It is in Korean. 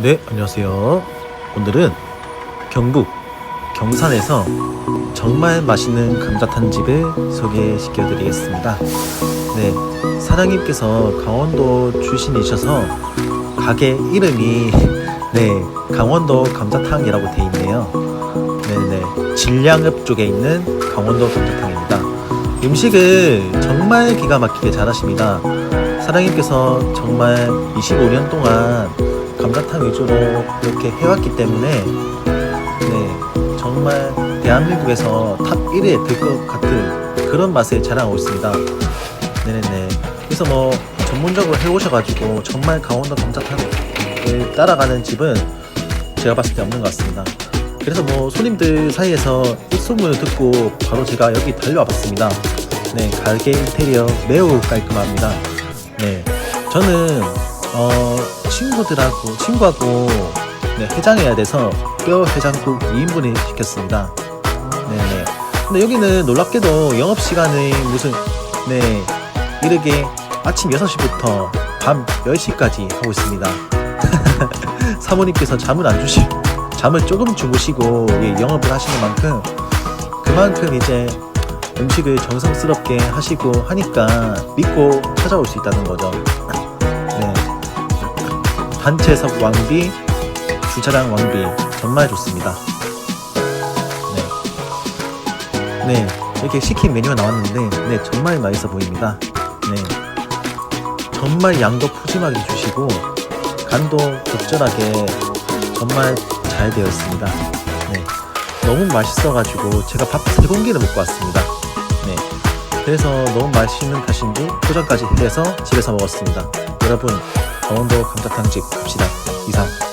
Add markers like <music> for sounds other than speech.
네, 안녕하세요. 오늘은 경북 경산에서 정말 맛있는 감자탕 집을 소개시켜 드리겠습니다. 네, 사장님께서 강원도 출신이셔서 가게 이름이 네, 강원도 감자탕이라고 돼 있네요. 네네, 진량읍 쪽에 있는 강원도 감자탕입니다. 음식을 정말 기가 막히게 잘하십니다. 사장님께서 정말 25년 동안 감자탕 위주로 이렇게 해왔기 때문에 네 정말 대한민국에서 탑 1위에 들 것 같은 그런 맛을 자랑하고 있습니다. 네네네. 그래서 뭐 전문적으로 해오셔가지고 정말 강원도 감자탕을 따라가는 집은 제가 봤을 때 없는 것 같습니다. 그래서 뭐 손님들 사이에서 입소문을 듣고 바로 제가 여기 달려와 봤습니다. 네, 가게 인테리어 매우 깔끔합니다. 네, 저는 어, 친구들하고 친구하고 네, 해장해야 돼서 뼈 해장국 2인분을 시켰습니다. 네네. 근데 여기는 놀랍게도 영업 시간이 무슨 네 이르게 아침 6시부터 밤 10시까지 하고 있습니다. <laughs> 사모님께서 잠을 안 주시 잠을 조금 주무시고 예, 영업을 하시는 만큼 그만큼 이제 음식을 정성스럽게 하시고 하니까 믿고 찾아올 수 있다는 거죠. 네. 단체석 왕비, 주차장 왕비 정말 좋습니다. 네. 네. 이렇게 시킨 메뉴가 나왔는데 네, 정말 맛있어 보입니다. 네. 정말 양도 푸짐하게 주시고 간도 적절하게 정말 잘 되어 있습니다. 네. 너무 맛있어가지고 제가 밥 세 공기를 먹고 왔습니다. 네. 그래서 너무 맛있는 다신구 포장까지 해서 집에서 먹었습니다. 여러분 강원도 감자탕집 갑시다. 이상.